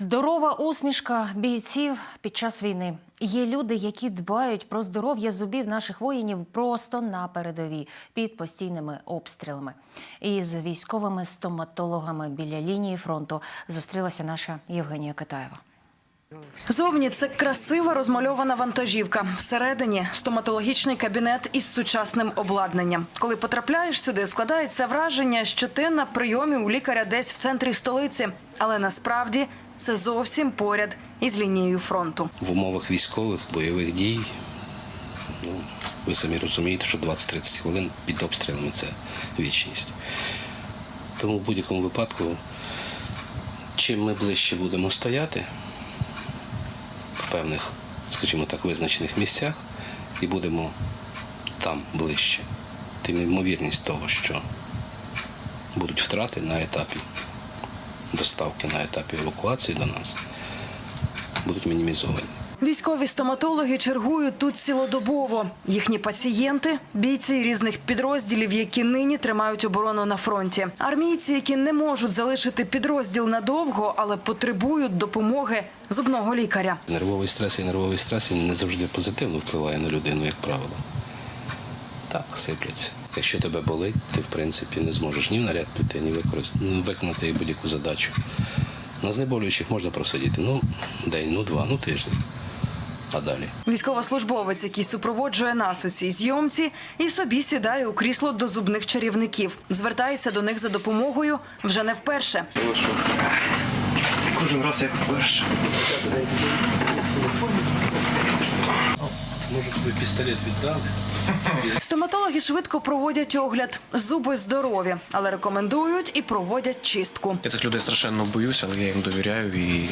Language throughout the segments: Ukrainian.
Здорова усмішка бійців під час війни. Є люди, які дбають про здоров'я зубів наших воїнів просто на передовій під постійними обстрілами. І з військовими стоматологами біля лінії фронту зустрілася наша Євгенія Китаєва. Зовні це красива розмальована вантажівка. Всередині стоматологічний кабінет із сучасним обладнанням. Коли потрапляєш сюди, складається враження, що ти на прийомі у лікаря десь в центрі столиці, але насправді це зовсім поряд із лінією фронту. в умовах військових бойових дій. Ну, ви самі розумієте, що 20-30 хвилин під обстрілами це вічність. Тому в будь-якому випадку, чим ми ближче будемо стояти в певних, скажімо так, визначених місцях і будемо там ближче, тим ймовірність того, що будуть втрати на етапі доставки, на етапі евакуації до нас, будуть мінімізовані. Військові стоматологи чергують тут цілодобово. Їхні пацієнти бійці різних підрозділів, які нині тримають оборону на фронті. Армійці, які не можуть залишити підрозділ надовго, але потребують допомоги зубного лікаря. Нервовий стрес і нервовий стрес не завжди позитивно впливає на людину, як правило. Так, сипляться. Якщо тебе болить, ти в принципі не зможеш ні в наряд піти, ні використ... виконати будь-яку задачу. На знеболюючих можна просидіти ну, день, ну два, ну тиждень. А далі. Військовослужбовець, який супроводжує нас у цій зйомці, і собі сідає у крісло до зубних чарівників. Звертається до них за допомогою вже не вперше. Кожен раз як вперше. Може, тобі пістолет віддали? Стоматологи швидко проводять огляд. Зуби здорові, але рекомендують і проводять чистку. Я цих людей страшенно боюся, але я їм довіряю і,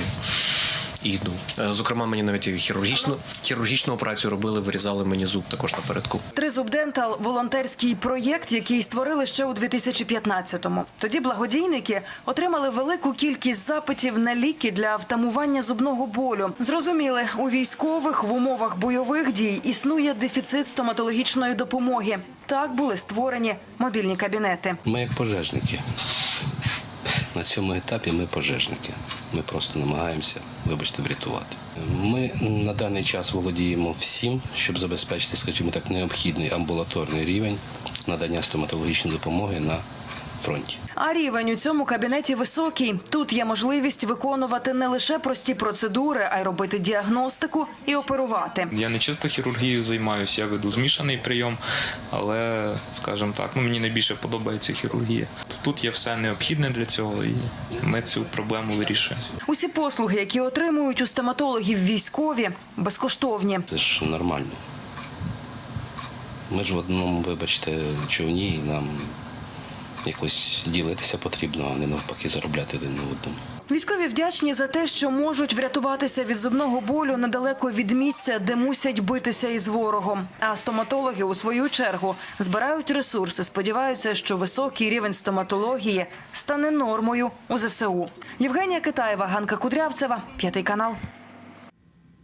і йду. Е, Зокрема, мені навіть і хірургічну, хірургічну операцію робили, вирізали мені зуб також напередку. Тризуб Дентал – волонтерський проєкт, який створили ще у 2015-му. Тоді благодійники отримали велику кількість запитів на ліки для втамування зубного болю. Зрозуміли, у військових в умовах бойових дій існує дефіцит стоматологічної допомоги. Так були створені мобільні кабінети. Ми як пожежники. На цьому етапі ми пожежники. Ми просто намагаємося, вибачте, врятувати. Ми на даний час володіємо всім, щоб забезпечити, скажімо так, необхідний амбулаторний рівень надання стоматологічної допомоги на фронті. А рівень у цьому кабінеті високий. Тут є можливість виконувати не лише прості процедури, а й робити діагностику і оперувати. Я не чисто хірургією займаюся, я веду змішаний прийом, але, скажімо так, ну, мені найбільше подобається хірургія. Тут є все необхідне для цього, і ми цю проблему вирішуємо. Усі послуги, які отримують у стоматологів військові, безкоштовні. Це ж нормально. Ми ж в одному, вибачте, човні, і нам якось ділитися потрібно, а не навпаки заробляти один на одному. Військові вдячні за те, що можуть врятуватися від зубного болю недалеко від місця, де мусять битися із ворогом. А стоматологи у свою чергу збирають ресурси. Сподіваються, що високий рівень стоматології стане нормою у ЗСУ. Євгенія Китаєва, Ганка Кудрявцева, п'ятий канал.